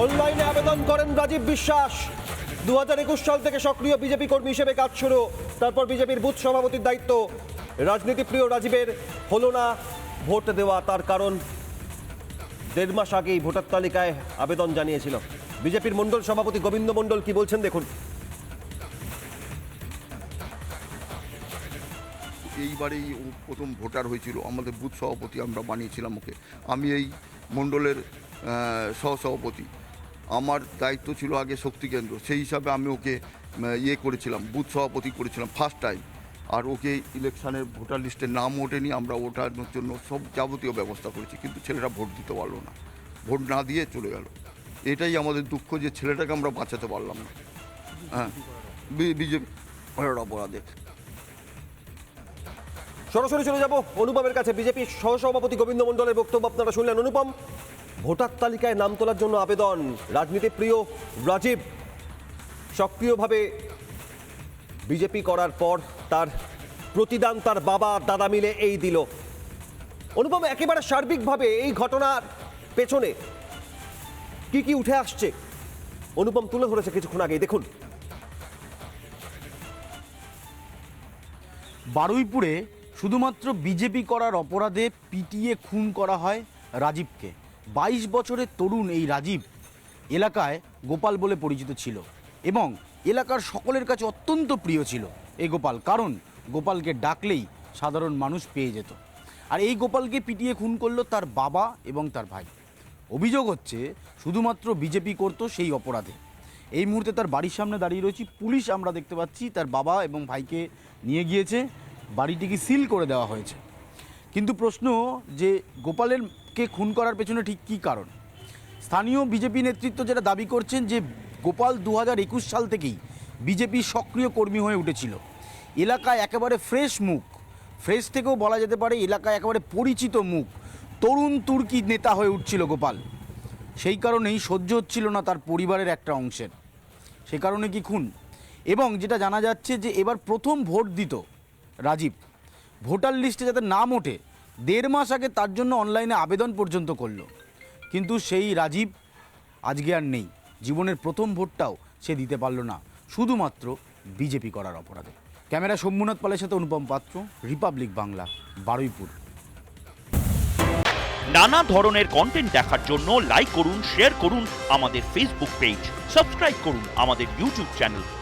অনলাইনে আবেদন করেন রাজীব বিশ্বাস। দু হাজার একুশ সাল থেকে সক্রিয় বিজেপি কর্মী হিসেবে কাজ শুরু। তারপর বিজেপির বুথ সভাপতির দায়িত্ব। রাজনীতি প্রিয় রাজীবের হলো না ভোট দেওয়া, তার কারণ দেড় মাস আগেই ভোটার তালিকায় আবেদন জানিয়েছিল। বিজেপির মণ্ডল সভাপতি গোবিন্দ মণ্ডল কি বলছেন দেখুন। এইবারেই ও প্রথম ভোটার হয়েছিল। আমাদের বুথ সভাপতি আমরা বানিয়েছিলাম ওকে। আমি এই মণ্ডলের সহসভাপতি। আমার দায়িত্ব ছিল আগে শক্তি কেন্দ্র। সেই হিসাবে আমি ওকে ইয়ে করেছিলাম, বুথ সভাপতি করেছিলাম ফার্স্ট টাইম আর ওকে ইলেকশানের ভোটার লিস্টে নাম ওঠেনি, আমরা ওঠানোর জন্য সব যাবতীয় ব্যবস্থা করেছি। কিন্তু ছেলেরা ভোট দিতে পারল না। ভোট না দিয়ে চলে গেল। এটাই আমাদের দুঃখ যে ছেলেটাকে আমরা বাঁচাতে পারলাম না। হ্যাঁ বিজেপি। অপরাধে সরাসরি চলে যাব অনুপমের কাছে। বিজেপির সহসভাপতি গোবিন্দ মণ্ডলের বক্তব্য আপনারা শুনলেন। অনুপম, ভোটার তালিকায় নাম তোলার জন্য আবেদন। রাজনীতি প্রিয় রাজীব, সক্রিয়ভাবে বিজেপি করার পর তার প্রতিদান তার বাবা, দাদা মিলে এই দিল। অনুপম, একেবারে সার্বিকভাবে এই ঘটনার পেছনে কি কি উঠে আসছে? অনুপম তুলে ধরেছে কিছুক্ষণ আগে দেখুন। বারুইপুরে শুধুমাত্র বিজেপি করার অপরাধে পিটিয়ে খুন করা হয় রাজীবকে। বাইশ বছরের তরুণ এই রাজীব এলাকায় গোপাল বলে পরিচিত ছিল এবং এলাকার সকলের কাছে অত্যন্ত প্রিয় ছিল এই গোপাল। কারণ গোপালকে ডাকলেই সাধারণ মানুষ পেয়ে যেত। আর এই গোপালকে পিটিয়ে খুন করল তার বাবা এবং তার ভাই। অভিযোগ হচ্ছে শুধুমাত্র বিজেপি করতো সেই অপরাধে। এই মুহূর্তে তার বাড়ির সামনে দাঁড়িয়ে রয়েছি। পুলিশ আমরা দেখতে পাচ্ছি, তার বাবা এবং ভাইকে নিয়ে গিয়েছে। বাড়িটিকে সিল করে দেওয়া হয়েছে। কিন্তু প্রশ্ন যে গোপালেরকে খুন করার পেছনে ঠিক কী কারণ? স্থানীয় বিজেপি নেতৃত্ব যেটা দাবি করছেন যে গোপাল দু সাল থেকেই বিজেপির সক্রিয় কর্মী হয়ে উঠেছিল। এলাকায় একেবারে ফ্রেশ মুখ, ফ্রেশ থেকেও বলা যেতে পারে এলাকায় একেবারে পরিচিত মুখ, তরুণ তুর্কি নেতা হয়ে উঠছিল গোপাল। সেই কারণেই সহ্য হচ্ছিল না তার পরিবারের একটা অংশের। সে কারণে কি খুন? এবং যেটা জানা যাচ্ছে যে এবার প্রথম ভোট দিত রাজীব, ভোটার লিস্টে যাতে নাম ওঠে দেড় মাস আগে তার জন্য অনলাইনে আবেদন পর্যন্ত করল। কিন্তু সেই রাজীব আজকে আর নেই। জীবনের প্রথম ভোটটাও সে দিতে পারল না। শুধুমাত্র বিজেপি করার অপরাধে। ক্যামেরা শম্ভুনাথ পালের সাথে অনুপম পাত্র, রিপাবলিক বাংলা, বারুইপুর। নানা ধরনের কন্টেন্ট দেখার জন্য লাইক করুন শেয়ার করুন আমাদের ফেসবুক পেজ সাবস্ক্রাইব করুন আমাদের ইউটিউব চ্যানেল